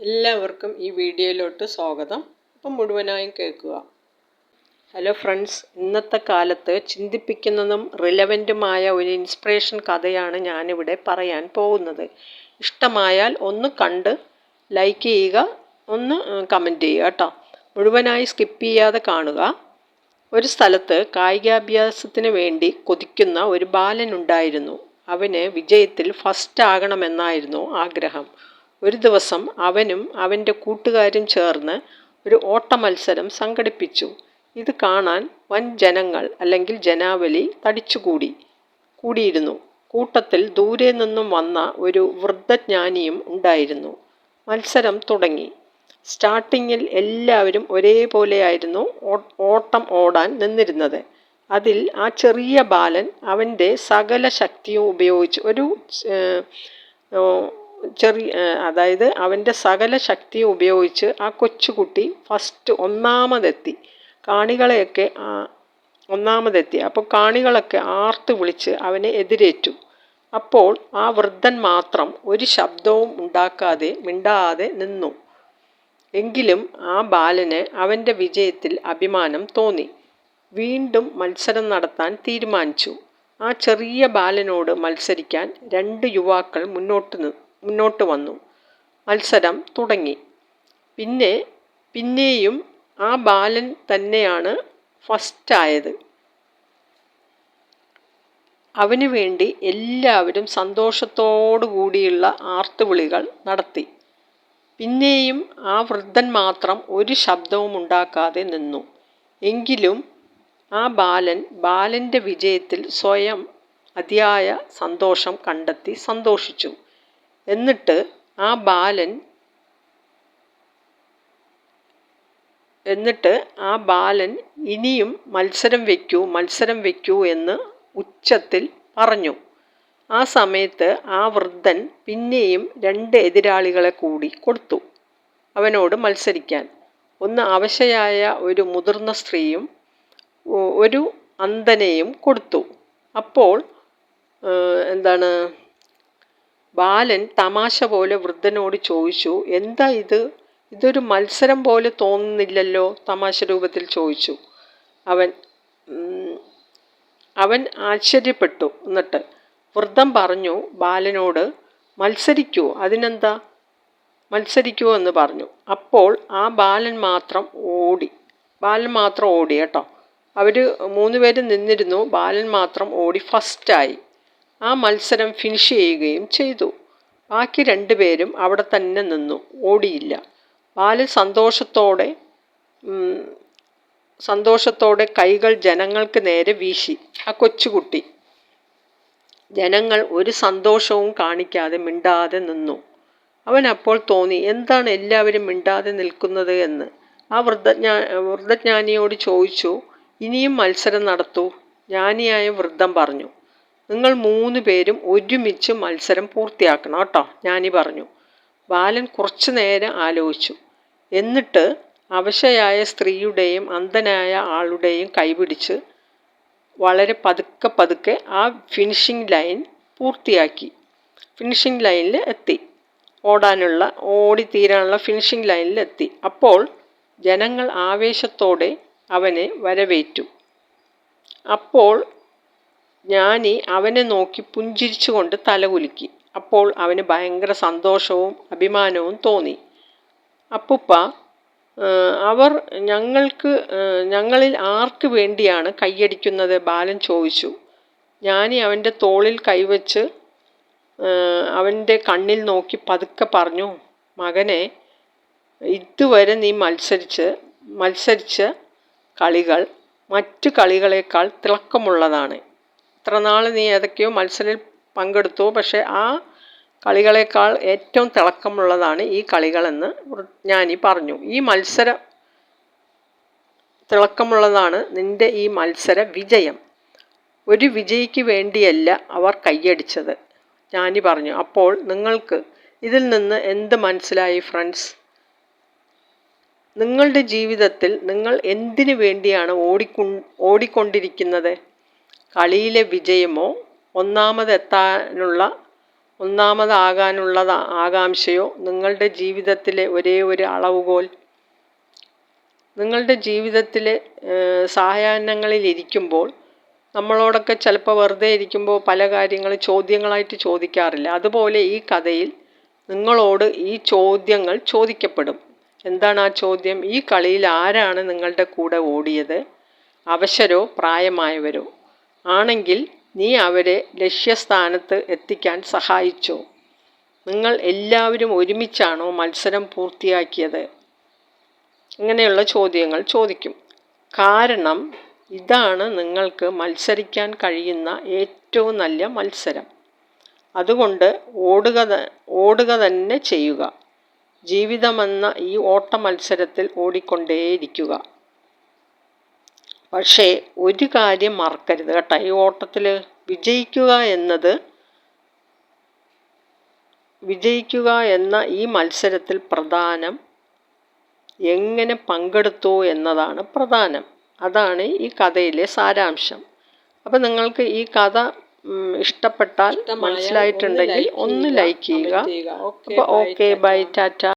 എല്ലാവർക്കും ഈ വീഡിയോയിലോട്ട് സ്വാഗതം. അപ്പം മുഴുവനായും കേൾക്കുക. ഹലോ ഫ്രണ്ട്സ് ഇന്നത്തെ കാലത്ത് ചിന്തിപ്പിക്കുന്നതും റിലവന്റുമായ ഒരു ഇൻസ്പിറേഷൻ കഥയാണ് ഞാനിവിടെ പറയാൻ പോകുന്നത്. ഇഷ്ടമായാൽ ഒന്ന് കണ്ട് ലൈക്ക് ചെയ്യുക ഒന്ന് കമന്റ് ചെയ്യുക കേട്ടോ. മുഴുവനായി സ്കിപ്പ് ചെയ്യാതെ കാണുക. ഒരു സ്ഥലത്ത് കായികാഭ്യാസത്തിന് വേണ്ടി കൊതിക്കുന്ന ഒരു ബാലനുണ്ടായിരുന്നു അവന് വിജയത്തിൽ ഫസ്റ്റ് ആകണമെന്നായിരുന്നു ആഗ്രഹം. ഒരു ദിവസം അവനും അവന്റെ കൂട്ടുകാരും ചേർന്ന് ഒരു ഓട്ടമത്സരം സംഘടിപ്പിച്ചു. ഇത് കാണാൻ വൻ ജനങ്ങൾ അല്ലെങ്കിൽ ജനാവലി തടിച്ചുകൂടി കൂടിയിരുന്നു. കൂട്ടത്തിൽ ദൂരെ നിന്നും വന്ന ഒരു വൃദ്ധജ്ഞാനിയും ഉണ്ടായിരുന്നു. മത്സരം തുടങ്ങി. സ്റ്റാർട്ടിങ്ങിൽ എല്ലാവരും ഒരേപോലെയായിരുന്നു ഓട്ടം ഓടാൻ നിന്നിരുന്നത്. അതിൽ ആ ചെറിയ ബാലൻ അവന്റെ സകല ശക്തിയും ഉപയോഗിച്ച് ഒരു ചെറിയ അതായത് അവന്റെ സകല ശക്തിയും ഉപയോഗിച്ച് ആ കൊച്ചുകുട്ടി ഫസ്റ്റ് ഒന്നാമതെത്തി. കാണികളെയൊക്കെ ഒന്നാമതെത്തി. അപ്പോൾ കാണികളൊക്കെ ആർത്ത് വിളിച്ച് അവനെ എതിരേറ്റു. അപ്പോൾ ആ വൃദ്ധൻ മാത്രം ഒരു ശബ്ദവും ഉണ്ടാക്കാതെ മിണ്ടാതെ നിന്നു. എങ്കിലും ആ ബാലന് അവന്റെ വിജയത്തിൽ അഭിമാനം തോന്നി. വീണ്ടും മത്സരം നടത്താൻ തീരുമാനിച്ചു. ആ ചെറിയ ബാലനോട് മത്സരിക്കാൻ രണ്ട് യുവാക്കൾ മുന്നോട്ട് മുന്നോട്ട് വന്നു. മത്സരം തുടങ്ങി. പിന്നെ പിന്നെയും ആ ബാലൻ തന്നെയാണ് ഫസ്റ്റായത് അവന് വേണ്ടി എല്ലാവരും സന്തോഷത്തോടു കൂടിയുള്ള ആർത്തുവിളികൾ നടത്തി. പിന്നെയും ആ വൃദ്ധൻ മാത്രം ഒരു ശബ്ദവും ഉണ്ടാക്കാതെ നിന്നു. എങ്കിലും ആ ബാലൻ ബാലന്റെ വിജയത്തിൽ സ്വയം അതിയായ സന്തോഷം കണ്ടെത്തി സന്തോഷിച്ചു. എന്നിട്ട് ആ ബാലൻ എന്നിട്ട് ആ ബാലൻ ഇനിയും മത്സരം വയ്ക്കൂ മത്സരം വയ്ക്കൂ എന്ന് ഉച്ചത്തിൽ പറഞ്ഞു. ആ സമയത്ത് ആ വൃദ്ധൻ പിന്നെയും രണ്ട് എതിരാളികളെ കൂടി കൊടുത്തു അവനോട് മത്സരിക്കാൻ. ഒന്ന് അവശയായ ഒരു മുതിർന്ന സ്ത്രീയും ഒരു അന്ധനെയും കൊടുത്തു. അപ്പോൾ എന്താണ് ബാലൻ തമാശ പോലെ വൃദ്ധനോട് ചോദിച്ചു എന്താ ഇത്? ഇതൊരു മത്സരം പോലെ തോന്നുന്നില്ലല്ലോ? തമാശ രൂപത്തിൽ ചോദിച്ചു. അവൻ അവൻ ആശ്ചര്യപ്പെട്ടു. എന്നിട്ട് വൃദ്ധം പറഞ്ഞു ബാലനോട് മത്സരിക്കൂ അതിനെന്താ? മത്സരിക്കൂ എന്ന് പറഞ്ഞു. അപ്പോൾ ആ ബാലൻ മാത്രം ഓടി. ബാലൻ മാത്രം ഓടി കേട്ടോ. അവർ മൂന്ന് പേര് നിന്നിരുന്നു. ബാലൻ മാത്രം ഓടി. ഫസ്റ്റായി. ആ മത്സരം ഫിനിഷ് ചെയ്യുകയും ചെയ്തു. ബാക്കി രണ്ടുപേരും അവിടെ തന്നെ നിന്നു. ഓടിയില്ല. ബാലൻ സന്തോഷത്തോടെ സന്തോഷത്തോടെ കൈകൾ ജനങ്ങൾക്ക് നേരെ വീശി. ആ കൊച്ചുകുട്ടി. ജനങ്ങൾ ഒരു സന്തോഷവും കാണിക്കാതെ മിണ്ടാതെ നിന്നു. അവൻ അപ്പോൾ തോന്നി എന്താണ് എല്ലാവരും മിണ്ടാതെ നിൽക്കുന്നത് എന്ന്. ആ വൃദ്ധജ്ഞാ വൃദ്ധജ്ഞാനിയോട് ചോദിച്ചു ഇനിയും മത്സരം നടത്തൂ? ജ്ഞാനിയായ വൃദ്ധം പറഞ്ഞു. നിങ്ങൾ മൂന്ന് പേരും ഒരുമിച്ച് മത്സരം പൂർത്തിയാക്കണം കേട്ടോ. ഞാനീ പറഞ്ഞു. ബാലൻ കുറച്ചു നേരം ആലോചിച്ചു. എന്നിട്ട് അവശയായ സ്ത്രീയുടെയും അന്ധനായ ആളുടെയും കൈപിടിച്ച് വളരെ പതുക്കെ പതുക്കെ ആ ഫിനിഷിംഗ് ലൈൻ പൂർത്തിയാക്കി. ഫിനിഷിംഗ് ലൈനിൽ എത്തി. ഓടാനുള്ള ഓടി തീരാനുള്ള ഫിനിഷിംഗ് ലൈനിൽ എത്തി. അപ്പോൾ ജനങ്ങൾ ആവേശത്തോടെ അവനെ വരവേറ്റു. അപ്പോൾ ജ്ഞാനി അവനെ നോക്കി പുഞ്ചിരിച്ചുകൊണ്ട് തലകുലുക്കി അപ്പോൾ അവന് ഭയങ്കര സന്തോഷവും അഭിമാനവും തോന്നി. അപ്പുപ്പ അവർ ഞങ്ങൾക്ക് ഞങ്ങളിൽ ആർക്ക് വേണ്ടിയാണ് കൈയടിക്കുന്നത്? ബാലൻ ചോദിച്ചു. ജ്ഞാനി അവന്റെ തോളിൽ കൈവച്ച് അവന്റെ കണ്ണിൽ നോക്കി പതുക്കെ പറഞ്ഞു മകനെ ഇതുവരെ നീ മത്സരിച്ച് മത്സരിച്ച കളികൾ മറ്റു കളികളേക്കാൾ തിളക്കമുള്ളതാണ്. ഇത്ര നാൾ നീ ഏതൊക്കെയോ മത്സരത്തിൽ പങ്കെടുത്തു. പക്ഷേ ആ കളികളേക്കാൾ ഏറ്റവും തിളക്കമുള്ളതാണ് ഈ കളികളെന്ന് ഞാനീ പറഞ്ഞു. ഈ മത്സരം തിളക്കമുള്ളതാണ് നിന്റെ ഈ മത്സര വിജയം. ഒരു വിജയിക്ക് വേണ്ടിയല്ല അവർ കൈയടിച്ചത്. ഞാനി പറഞ്ഞു. അപ്പോൾ നിങ്ങൾക്ക് ഇതിൽ നിന്ന് എന്ത് മനസ്സിലായി ഫ്രണ്ട്സ്? നിങ്ങളുടെ ജീവിതത്തിൽ നിങ്ങൾ എന്തിനു വേണ്ടിയാണ് ഓടിക്കൊ ഓടിക്കൊണ്ടിരിക്കുന്നത്? കളിയിലെ വിജയമോ ഒന്നാമതെത്താനുള്ള ഒന്നാമതാകാനുള്ള ആകാംക്ഷയോ നിങ്ങളുടെ ജീവിതത്തിലെ ഒരേ ഒരു അളവുകോൽ നിങ്ങളുടെ ജീവിതത്തിലെ സായാഹ്നങ്ങളിലിരിക്കുമ്പോൾ നമ്മളോടൊക്കെ ചിലപ്പോൾ വെറുതെ ഇരിക്കുമ്പോൾ പല കാര്യങ്ങൾ ചോദ്യങ്ങളായിട്ട് ചോദിക്കാറില്ല. അതുപോലെ ഈ കഥയിൽ നിങ്ങളോട് ഈ ചോദ്യങ്ങൾ ചോദിക്കപ്പെടും. എന്താണ് ആ ചോദ്യം? ഈ കളിയിൽ ആരാണ് നിങ്ങളുടെ കൂടെ ഓടിയത്? അവശരോ പ്രായമായവരോ? ആണെങ്കിൽ നീ അവരെ ലക്ഷ്യസ്ഥാനത്ത് എത്തിക്കാൻ സഹായിച്ചോ. നിങ്ങൾ എല്ലാവരും ഒരുമിച്ചാണോ മത്സരം പൂർത്തിയാക്കിയത്? ഇങ്ങനെയുള്ള ചോദ്യങ്ങൾ ചോദിക്കും. കാരണം ഇതാണ് നിങ്ങൾക്ക് മത്സരിക്കാൻ കഴിയുന്ന ഏറ്റവും നല്ല മത്സരം. അതുകൊണ്ട് ഓടുക ഓടുക തന്നെ ചെയ്യുക. ജീവിതമെന്ന ഈ ഓട്ട മത്സരത്തിൽ ഓടിക്കൊണ്ടേയിരിക്കുക. പക്ഷേ ഒരു കാര്യം മറക്കരുത് കേട്ടോ. ഈ ഓട്ടത്തിൽ വിജയിക്കുക എന്നത് വിജയിക്കുക എന്ന ഈ മത്സരത്തിൽ പ്രധാനം എങ്ങനെ പങ്കെടുത്തു എന്നതാണ് പ്രധാനം. അതാണ് ഈ കഥയിലെ സാരാംശം. അപ്പം നിങ്ങൾക്ക് ഈ കഥ ഇഷ്ടപ്പെട്ടാൽ മനസ്സിലായിട്ടുണ്ടെങ്കിൽ ഒന്ന് ലൈക്ക് ചെയ്യുക. അപ്പോൾ ഓക്കെ ബൈ ടാറ്റ